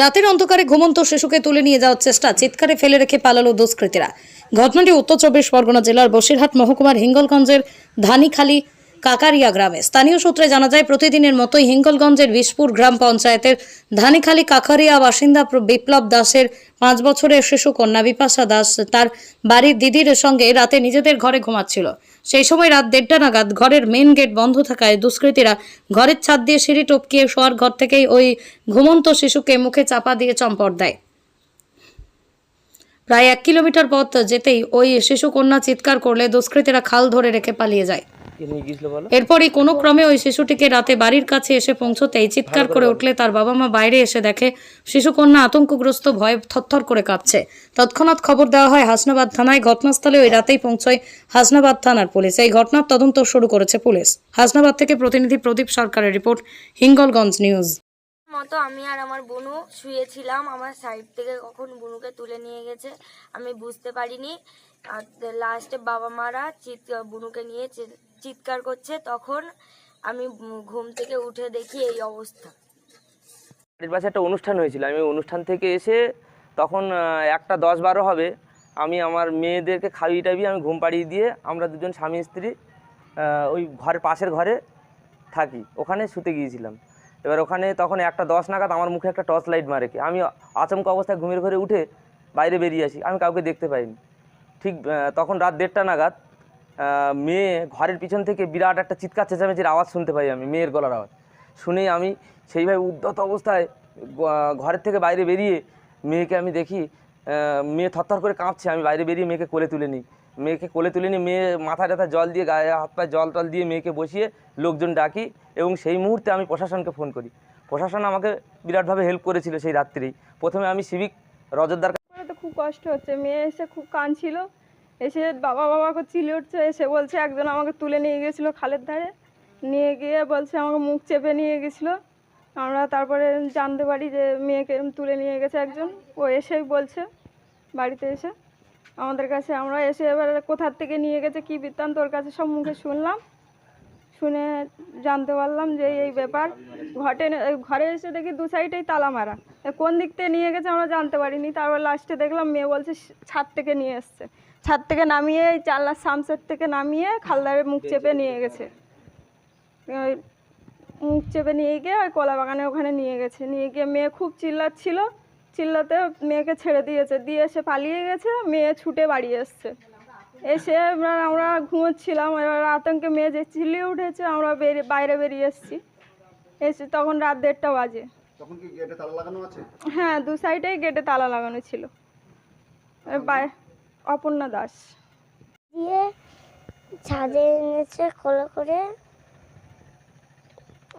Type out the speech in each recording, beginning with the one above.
রাতের অন্ধকারে ঘুমন্ত শিশুকে তুলে নিয়ে যাওয়ার চেষ্টা চিৎকারে ফেলে রেখে পালালো দুষ্কৃতীরা। ঘটনাটি উত্তর চব্বিশ পরগনা জেলার বসিরহাট মহকুমার হিঙ্গলগঞ্জের ধানিখালী কাকারিয়া গ্রামে। স্থানীয় সূত্রে জানা যায়, প্রতিদিনের মতোই হিঙ্গলগঞ্জের বিশপুর গ্রাম পঞ্চায়েতের ধানিখালী কাকারিয়া বাসিন্দা বিপ্লব দাসের পাঁচ বছরের শিশু কন্যা বিপাশা দাস তার বাড়ির দিদির সঙ্গে রাতে নিজেদের ঘরে ঘুমাচ্ছিল। সেই সময় রাত দেড়টা নাগাদ ঘরের মেন গেট বন্ধ থাকায় দুষ্কৃতীরা ঘরের ছাদ দিয়ে সিঁড়ি টপকিয়ে শোয়ার ঘর থেকেই ওই ঘুমন্ত শিশুকে মুখে চাপা দিয়ে চম্পট দেয়। প্রায় এক কিলোমিটার পথ যেতেই ওই শিশু কন্যা চিৎকার করলে দুষ্কৃতীরা খাল ধরে রেখে পালিয়ে যায়। এরপরই কোনো ক্রমে ওই শিশুটিকে রাতে বাড়ির কাছে এসে পৌঁছতেই চিৎকার করে উঠলে তার বাবা মা বাইরে এসে দেখে শিশুকন্যা আতঙ্কগ্রস্ত ভয়ে থরথর করে কাঁপছে। তৎক্ষণাৎ খবর দেওয়া হয় হাসনাবাদ থানায় ঘটনাস্থলে ওই রাতেই পৌঁছয় হাসনাবাদ থানার পুলিশ। এই ঘটনার তদন্ত শুরু করেছে পুলিশ। হাসনাবাদ থেকে প্রতিনিধি প্রদীপ সরকারের রিপোর্ট হিঙ্গলগঞ্জ নিউজ। মতো আমি আর আমার বোনু শুয়েছিলাম। আমার সাইড থেকে কখন বুনুকে তুলে নিয়ে গেছে আমি বুঝতে পারিনি। আর লাস্টে বাবা মারা চিৎ বুনুকে নিয়ে চিৎকার করছে, তখন আমি ঘুম থেকে উঠে দেখি এই অবস্থা। বাড়ির পাশে একটা অনুষ্ঠান হয়েছিল। আমি অনুষ্ঠান থেকে এসে তখন একটা দশ বারো হবে, আমি আমার মেয়েদেরকে খাইয়ে টাইয়ে আমি ঘুম পাড়িয়ে দিয়ে আমরা দুজন স্বামী স্ত্রী ওই ঘরের পাশের ঘরে থাকি। ওখানে শুতে গিয়েছিলাম। এবার ওখানে তখন একটা দশ নাগাদ আমার মুখে একটা টর্চ লাইট মারে কি। আমি আচমকা অবস্থায় ঘুমের ঘরে উঠে বাইরে বেরিয়ে আসি। আমি কাউকে দেখতে পাইনি। ঠিক তখন রাত দেড়টা নাগাদ মেয়ে ঘরের পিছন থেকে বিরাট একটা চিৎকার, চেঁচামেচির আওয়াজ শুনতে পাই আমি, মেয়ের গলার আওয়াজ। শুনেই আমি সেইভাবে উদ্যত অবস্থায় ঘরের থেকে বাইরে বেরিয়ে মেয়েকে আমি দেখি মেয়ে থরথর করে কাঁপছে। আমি বাইরে বেরিয়ে মেয়েকে কোলে তুলে নিই। মেয়েকে কোলে তুলে নিই মেয়ে মাথা টাথা জল দিয়ে, গায়ে হাত পায়ে জল টল দিয়ে মেয়েকে বসিয়ে লোকজন ডাকি এবং সেই মুহূর্তে আমি প্রশাসনকে ফোন করি। প্রশাসন আমাকে বিরাটভাবে হেল্প করেছিল সেই রাত্রেই। প্রথমে আমি সিভিক রজতদার খুব কষ্ট হচ্ছে। মেয়ে এসে খুব কাঁদছিল। এসে বাবা বাবা করে চিলে উঠছে, এসে বলছে, একজন আমাকে তুলে নিয়ে গেছিল খালের ধারে। নিয়ে গিয়ে বলছে, আমাকে মুখ চেপে নিয়ে গেছিল আমরা তারপরে জানতে পারি যে মেয়েকে তুলে নিয়ে গেছে একজন। ও এসেই বলছে বাড়িতে এসে। আমাদের কাছে, আমরা এসে এবার কোথার থেকে নিয়ে গেছে কী বৃত্তান্ত, ওর কাছে সব মুখে শুনলাম। শুনে জানতে পারলাম যে এই ব্যাপার ঘটে ঘরে এসে দেখি দু সাইডেই তালা মারা। কোন দিক থেকে নিয়ে গেছে আমরা জানতে পারিনি। তারপর লাস্টে দেখলাম মেয়ে বলছে ছাদ থেকে নিয়ে এসছে। ছাদ থেকে নামিয়ে এই জানলার সামসেট থেকে নামিয়ে খালদারে মুখ চেপে নিয়ে গেছে। মুখ চেপে নিয়ে গিয়ে ওই কলা বাগানে ওখানে নিয়ে গেছে। নিয়ে গিয়ে মেয়ে খুব চিল্লাচ্ছিল। চিল্লাতে মেয়েকে ছেড়ে দিয়েছে। দিয়ে এসে পালিয়ে গেছে। মেয়ে ছুটে বাড়ি এসছে। এসে এবার আমরা ঘুমোচ্ছিলাম এবার আতঙ্কে মেয়ে যে চিল্লিয়ে উঠেছে আমরা বেরিয়ে বাইরে বেরিয়ে এসেছি। এসে তখন রাত দেড়টা বাজে। তখন কি গেটে তালা লাগানো আছে? হ্যাঁ দু সাইডেই গেটে তালা লাগানো ছিল। বাই অপর্ণা দাস। দিয়ে ছাদে এনেছে কোলে করে।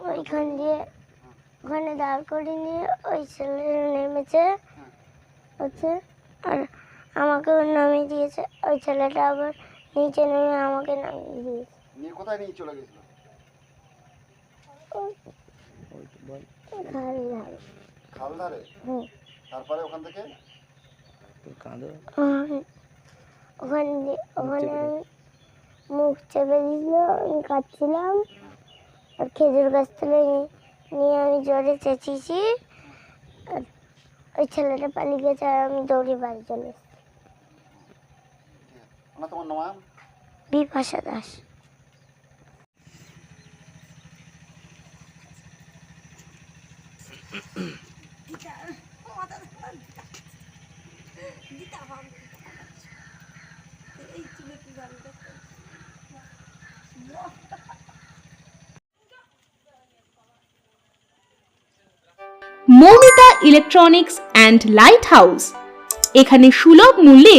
ওইখান দিয়ে ওখানে দাঁড় করে নিয়ে ওই ছেলে নেমেছে। হচ্ছে আর আমাকেও নামিয়ে দিয়েছে। ওই ছেলেটা আবার নিচে নেমে আমাকে নামিয়ে দিয়েছে। নিয়ে কোথায় নিয়ে চলে গেছিল? খাল ধারে। হুম। তারপরে ওখান থেকে? কাঁদো? ওখানে- ওখানে দিয়ে- ওখানে আমি মুখ চেপে দিল আমি কাঁদছিলাম। আর খেজুর গাছ তুলে নিয়ে আমি জোরে চেঁচিয়েছি। আর ওই ছেলেটা পালিয়ে গেছে আর আমি দৌড়ে বাড়ি চলে তোমার নাম Bipasha Das Moumita electronics and light house এখানে সুলভ মূল্যে